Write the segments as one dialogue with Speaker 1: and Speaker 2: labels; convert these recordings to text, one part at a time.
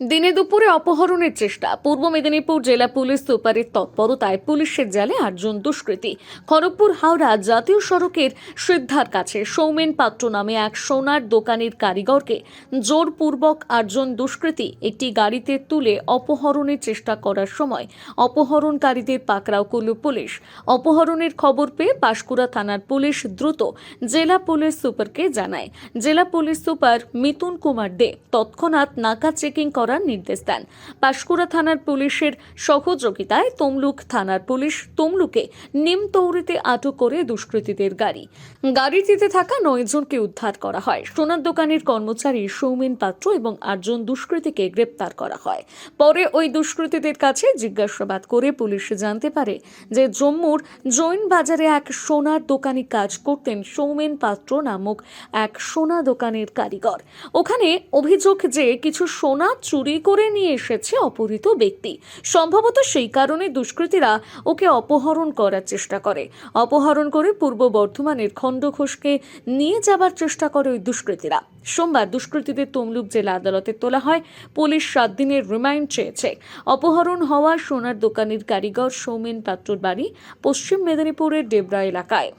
Speaker 1: দিনে দুপুরে অপহরণের চেষ্টা। পূর্ব মেদিনীপুর জেলা পুলিশ সুপারের তৎপরতায় পুলিশের জালে আটজন দুষ্কৃতী। খড়গপুর হাওড়া জাতীয় সড়কের সিদ্ধার কাছে সৌমেন পাত্র নামে এক সোনার দোকানের কারিগরকে জোরপূর্বক আটজন দুষ্কৃতী একটি গাড়িতে তুলে অপহরণের চেষ্টা করার সময় অপহরণকারীদের পাকড়াও করল পুলিশ। অপহরণের খবর পেয়ে পাঁশকুড়া থানার পুলিশ দ্রুত জেলা পুলিশ সুপারকে জানায়। জেলা পুলিশ সুপার মিতুন কুমার দে তৎক্ষণাৎ নাকা চেকিং করার নির্দেশ দেন। পাঁশকুড়া থানার পুলিশের সহযোগিতায় তমলুক থানার পুলিশ তমলুকে নিমতৌড়িতে আটক করে দুষ্কৃতীদের গাড়ি। গাড়িটিতে থাকা নয়জনকে উদ্ধার করা হয়। সোনার দোকানের কর্মচারী সৌমেন পাত্র এবং আটজন দুষ্কৃতীকে গ্রেপ্তার করা হয়। পরে ওই দুষ্কৃতীদের কাছে জিজ্ঞাসাবাদ করে পুলিশ জানতে পারে যে জম্মুর জৈন বাজারে এক সোনার দোকানে কাজ করতেন সৌমেন পাত্র নামক এক সোনা দোকানের কারিগর। ওখানে অভিযোগ যে কিছু সোনা, চুরি করে নিয়ে এসেছে অপহৃত ব্যক্তি। সম্ভবত সেই কারণে দুষ্কৃতীরা ওকে অপহরণ করার চেষ্টা করে। অপহরণ করে পূর্ব বর্ধমানের খণ্ডঘোষকে নিয়ে যাবার চেষ্টা করে ওই দুষ্কৃতীরা। সোমবার দুষ্কৃতীদের তমলুক জেলা আদালতে তোলা হয়। পুলিশ সাত দিনের রিমাইন্ড চেয়েছে। অপহরণ হওয়া সোনার দোকানের কারিগর সৌমেন পাত্রর বাড়ি পশ্চিম মেদিনীপুরের ডেবরা এলাকায়।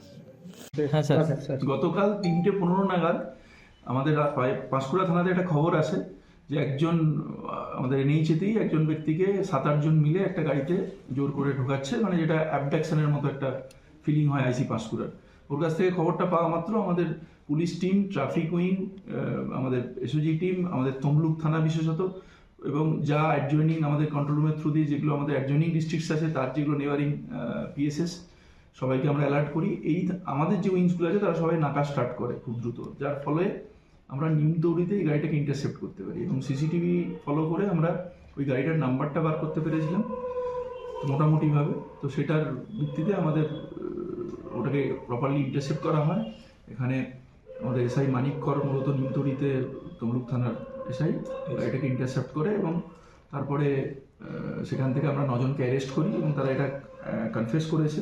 Speaker 2: হ্যাঁ স্যার।
Speaker 3: গতকাল তিনটে পনেরো নাগাদ আমাদের পাঁশকুড়া থানাতে একটা খবর আসে। যে একজন আমাদের এনএইচেতেই একজন ব্যক্তিকে সাত আটজন মিলে একটা গাড়িতে জোর করে ঢোকাচ্ছে মানে যেটা অ্যাবডাকশনের মতো একটা ফিলিং হয় আইসি পাঁশকুড়ার ওর কাছ থেকে খবরটা পাওয়া মাত্র আমাদের পুলিশ টিম ট্রাফিক উইং আমাদের এসওজি টিম আমাদের তমলুক থানা বিশেষত, এবং যা অ্যাডজয়নিং আমাদের কন্ট্রোল রুমের থ্রু দিয়ে যেগুলো আমাদের অ্যাডজয়নিং ডিস্ট্রিক্টস আছে, তার যেগুলো নেবারিং পিএসএস সবাইকে আমরা অ্যালার্ট করি। এই আমাদের যে উইংসগুলো আছে, তারা সবাই নাকা স্টার্ট করে খুব দ্রুত। যার ফলে আমরা নিম দৌড়িতে এই গাড়িটাকে ইন্টারসেপ্ট করতে পারি এবং সিসিটিভি ফলো করে আমরা ওই গাড়িটার নাম্বারটা বার করতে পেরেছিলাম মোটামুটিভাবে। তো সেটার ভিত্তিতে আমাদের ওটাকে প্রপারলি ইন্টারসেপ্ট করা হয়। এখানে আমাদের এসআই মানিক কর মূলত নিমতড়িতে তমলুক থানার এসআই গাড়িটাকে ইন্টারসেপ্ট করে এবং তারপরে সেখান থেকে আমরা নজনকে অ্যারেস্ট করি এবং তারা এটা কনফেস করেছে।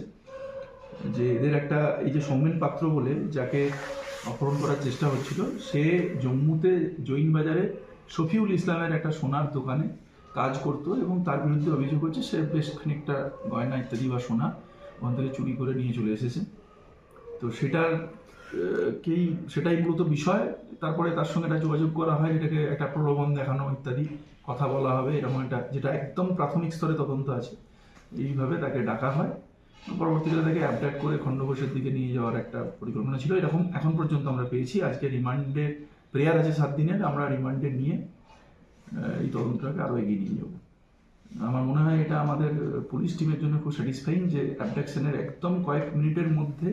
Speaker 3: যে এদের একটা এই যে সৌমেন পাত্র বলে যাকে অপহরণ করার চেষ্টা হচ্ছিল। সে জম্মুতে জৈন বাজারে শফিউল ইসলামের একটা সোনার দোকানে কাজ করত এবং তার বিরুদ্ধে অভিযোগ হচ্ছে সে বেশ খানিকটা গয়না ইত্যাদি বা সোনা ওখান থেকে চুরি করে নিয়ে চলে এসেছে। তো সেটার কেই, সেটাই মূলত বিষয়। তারপরে তার সঙ্গে একটা যোগাযোগ করা হয় এটাকে একটা প্রলোভন দেখানো ইত্যাদি কথা বলা হবে, এরকম একটা, যেটা একদম প্রাথমিক স্তরে তদন্ত আছে। এইভাবে তাকে ডাকা হয়। পরবর্তীকালে তাকে অ্যাবডাক্ট করে খণ্ডঘোষের দিকে নিয়ে যাওয়ার একটা পরিকল্পনা ছিল। এরকম এখন পর্যন্ত আমরা পেয়েছি। আজকে রিমান্ডে প্রেয়ার আছে সাত দিনের। আমরা রিমান্ডে নিয়ে এই তদন্তটাকে আরও এগিয়ে নিয়ে যাব। আমার মনে হয় এটা আমাদের পুলিশ টিমের জন্য খুব স্যাটিসফাইং যে অ্যাবডাকশনের একদম কয়েক মিনিটের মধ্যে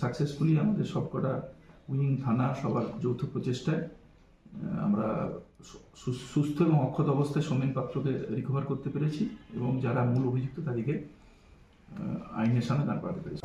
Speaker 3: সাকসেসফুলি আমাদের সবকটা উইং থানা, সবার যৌথ প্রচেষ্টায় আমরা সুস্থ এবং অক্ষত অবস্থায় সোমেন পাত্রকে রিকভার করতে পেরেছি এবং যারা মূল অভিযুক্ত তাদেরকে aynı yaşamdan bahsediyoruz.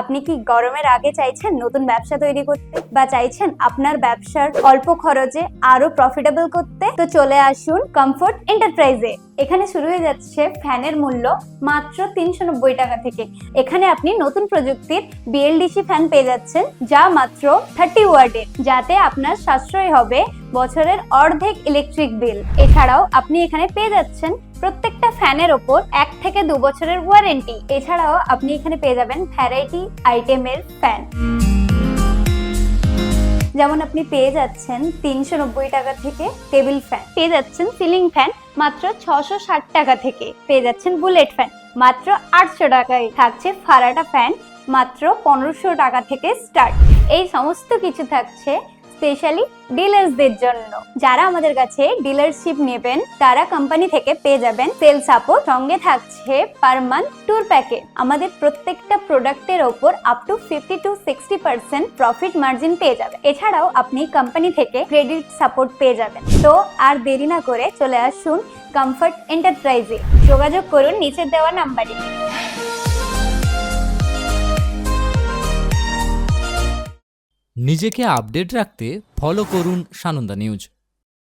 Speaker 4: আপনি কি গরমের আগে চাইছেন নতুন ব্যবসা তৈরি করতে? বা চাইছেন আপনার ব্যবসার অল্প খরচে আরও প্রফিটেবল করতে? তো চলে আসুন কমফোর্ট এন্টারপ্রাইজে এখানে শুরু হয়ে যাচ্ছে ফ্যানের মূল্য মাত্র তিনশো নব্বই টাকা থেকে। এখানে আপনি নতুন প্রযুক্তির বিএলডিসি ফ্যান পেয়ে যাচ্ছেন, যা মাত্র থার্টি ওয়ার্ডের যাতে আপনার সাশ্রয় হবে বছরের অর্ধেক ইলেকট্রিক বিল এছাড়াও আপনি এখানে পেয়ে যাচ্ছেন প্রত্যেকটা ফ্যানের ওপর এক থেকে দু বছরের ওয়ারেন্টি। এছাড়াও আপনি এখানে পেয়ে যাবেন ভ্যারাইটি আইটেমের ফ্যান। যেমন আপনি পেয়ে যাচ্ছেন তিনশো নব্বই টাকা থেকে টেবিল ফ্যান। পেয়ে যাচ্ছেন সিলিং ফ্যান মাত্র ছশো ষাট টাকা থেকে। পেয়ে যাচ্ছেন বুলেট ফ্যান মাত্র আটশো টাকায়। থাকছে ফারাটা ফ্যান মাত্র পনেরোশো টাকা থেকে স্টার্ট। এই সমস্ত কিছু থাকছে স্পেশালি ডিলার্সদের জন্য। যারা আমাদের কাছে ডিলারশিপ নেবেন, তারা কোম্পানি থেকে পেয়ে যাবেন সেল সাপোর্ট সঙ্গে থাকছে পার মান্থ ট্যুর প্যাকেজ আমাদের প্রত্যেকটা প্রোডাক্টের ওপর up to fifty to sixty percent profit margin পেয়ে যাবেন। এছাড়াও আপনি কোম্পানি থেকে ক্রেডিট সাপোর্ট পেয়ে যাবেন। তো আর দেরি না করে চলে আসুন কমফর্ট এন্টারপ্রাইজে যোগাযোগ করুন নিচে দেওয়া নাম্বারে
Speaker 2: নিজেকে আপডেট রাখতে ফলো করুন সানন্দা নিউজ